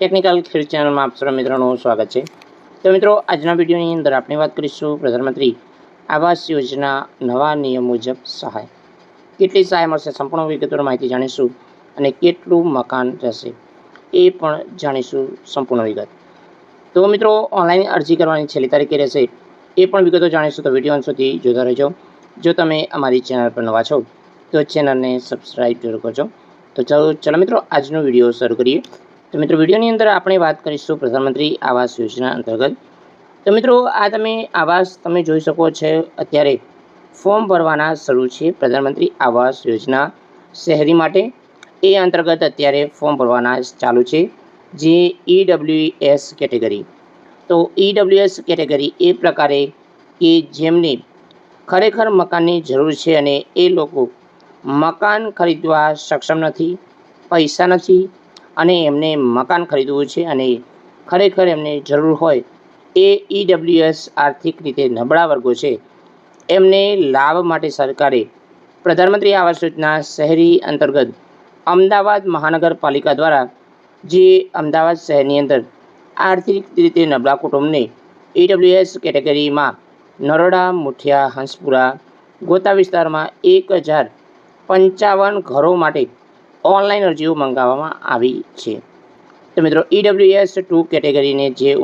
Technical ખેડ ચેનલમાં આપ સર્વ મિત્રોનું સ્વાગત છે. તો મિત્રો, આજના વિડીયોની અંદર આપણે વાત કરીશું પ્રધાનમંત્રી આવાસ યોજના નવા નિયમ મુજબ સહાય. કેટલી સહાય મળશે સંપૂર્ણ વિગતોની માહિતી જાણીશું અને કેટલું મકાન રહેશે એ પણ જાણીશું સંપૂર્ણ વિગત. તો મિત્રો, ઓનલાઈન અરજી કરવાની છેલ્લી તારીખે રહેશે એ પણ વિગતો જાણીશું, તો વીડિયો અંત સુધી જોતા રહેજો. જો તમે અમારી ચેનલ પર નવા છો, તો ચેનલને સબસ્ક્રાઈબ જરૂર કરજો. તો ચાલો ચાલો મિત્રો, આજનો વીડિયો શરૂ કરીએ. તો મિત્રો, વિડીયોની અંદર આપણે વાત કરીશું પ્રધાનમંત્રી આવાસ યોજના અંતર્ગત. તો મિત્રો, આ તમે આવાસ તમે જોઈ શકો છો, અત્યારે ફોર્મ ભરવાના શરૂ છે પ્રધાનમંત્રી આવાસ યોજના શહેરી માટે. એ અંતર્ગત અત્યારે ફોર્મ ભરવાના ચાલુ છે, જે ઈડબ્લ્યુએસ કેટેગરી. તો ઈડબ્લ્યુએસ કેટેગરી એ પ્રકારે કે જેમને ખરેખર મકાનની જરૂર છે અને એ લોકો મકાન ખરીદવા સક્ષમ નથી, પૈસા નથી અને એમને મકાન ખરીદવું છે અને ખરેખર એમને જરૂર હોય એ ઈડબ્લ્યુએસ આર્થિક રીતે નબળા વર્ગો છે. એમને લાભ માટે સરકારે પ્રધાનમંત્રી આવાસ યોજના શહેરી અંતર્ગત અમદાવાદ મહાનગરપાલિકા દ્વારા જે અમદાવાદ શહેરની અંદર આર્થિક રીતે નબળા કુટુંબને ઈડબ્લ્યુએસ કેટેગરીમાં નરોડા, મુઠિયા, હંસપુરા ગોતા વિસ્તારમાં એક હજાર પંચાવન ઘરો માટે ઓનલાઈન અરજીઓ મંગાવવામાં આવી છે. તો મિત્રો ઈડબ્લ્યુએસ ટુ કેટેગરીને જે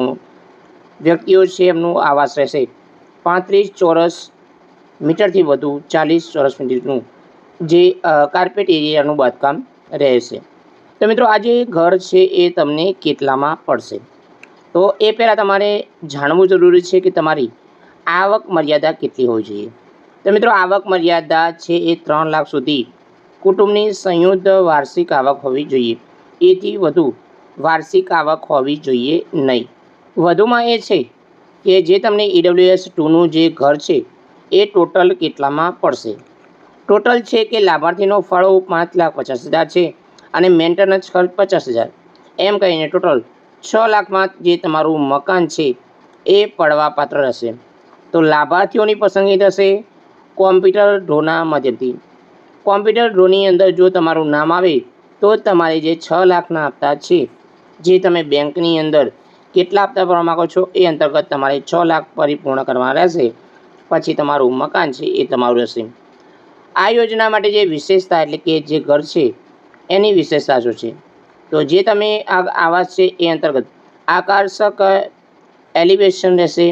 વ્યક્તિઓ છે એમનું આવાસ રહેશે. પાંત્રીસ ચોરસ મીટરથી વધુ ચાલીસ ચોરસ મીટરનું જે કાર્પેટ એરિયાનું બાંધકામ રહેશે. તો મિત્રો, આ જે ઘર છે એ તમને કેટલામાં પડશે? તો એ પહેલાં તમારે જાણવું જરૂરી છે કે તમારી આવક મર્યાદા કેટલી હોવી જોઈએ? તો મિત્રો, આવક મર્યાદા છે એ ત્રણ લાખ સુધી કુટુંબની સંયુક્ત વાર્ષિક આવક હોવી જોઈએ. એથી વધુ વાર્ષિક આવક હોવી જોઈએ નહીં. વધુમાં એ છે કે જે તમને ઈડબ્લ્યુએસ ટુનું જે ઘર છે, એ ટોટલ કેટલામાં પડશે? ટોટલ છે કે લાભાર્થીનો ફાળો પાંચ લાખ પચાસ હજાર છે અને મેન્ટેનન્સ ખર્ચ પચાસ હજાર. એમ કહીને ટોટલ છ લાખમાં જે તમારું મકાન છે, એ પડવાપાત્ર રહેશે. તો લાભાર્થીઓની પસંદગી થશે કોમ્પ્યુટર ઢોના માધ્યમથી. કોમ્પ્યુટર ડ્રોની અંદર જો તમારું નામ આવે તો તમારે જે છ લાખના હપ્તા છે, જે તમે બેંકની અંદર કેટલા હપ્તા ભરવા માગો છો એ અંતર્ગત તમારે છ લાખ પરિપૂર્ણ કરવાના રહેશે. પછી તમારું મકાન છે એ તમારું રહેશે. આ યોજના માટે જે વિશેષતા એટલે કે જે ઘર છે, એની વિશેષતા શું છે? તો જે તમે આ આવાસ છે એ અંતર્ગત આકર્ષક એલિવેશન રહેશે.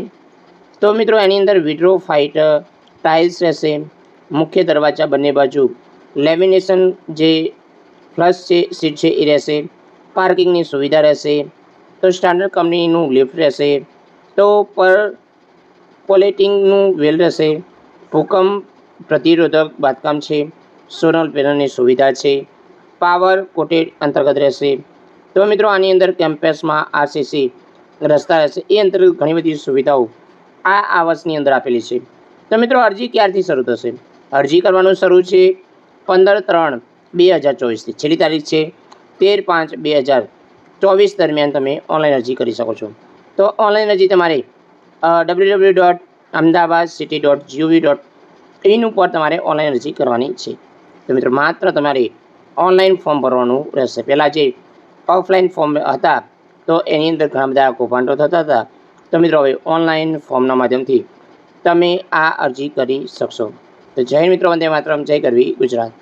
તો મિત્રો એની અંદર વિડ્રો ફાઇટ, ટાઇલ્સ રહેશે. મુખ્ય દરવાજા બંને બાજુ લેમિનેશન જે ફ્લશ છે, સીટ છે, એ રહેશે. પાર્કિંગની સુવિધા રહેશે. તો સ્ટાન્ડર્ડ કંપનીનું લિફ્ટ રહેશે. તો પર પોલેટિંગનું વેલ રહેશે. ભૂકંપ પ્રતિરોધક બાંધકામ છે. સોનલ પેનલની સુવિધા છે. પાવર કોટેડ અંતર્ગત રહેશે. તો મિત્રો, આની અંદર કેમ્પસમાં આરસીસી રસ્તા રહેશે. એ અંતર્ગત ઘણી બધી સુવિધાઓ આ આવાસની અંદર આપેલી છે. તો મિત્રો, અરજી ક્યારથી શરૂ થશે? અરજી કરવાનું શરૂ છે પંદર ત્રણ બે હજાર ચોવીસથી. છેલ્લી તારીખ છે તેર પાંચ બે હજાર ચોવીસ દરમિયાન તમે ઓનલાઈન અરજી કરી શકો છો. તો ઓનલાઈન અરજી તમારે W W dot Ahmedabad city dot G O V dot in ઉપર તમારે ઓનલાઈન અરજી કરવાની છે. તો મિત્રો, માત્ર તમારે ઓનલાઈન ફોર્મ ભરવાનું રહેશે. પહેલાં જે ઓફલાઈન ફોર્મ હતા, તો એની અંદર ઘણા બધા કૌભાંડો થતા હતા. તો મિત્રો, હવે ઓનલાઈન ફોર્મના માધ્યમથી તમે આ અરજી કરી શકશો. તો હિન્દ મિત્રો વંદે માતરમ જય ગરવી ગુજરાત.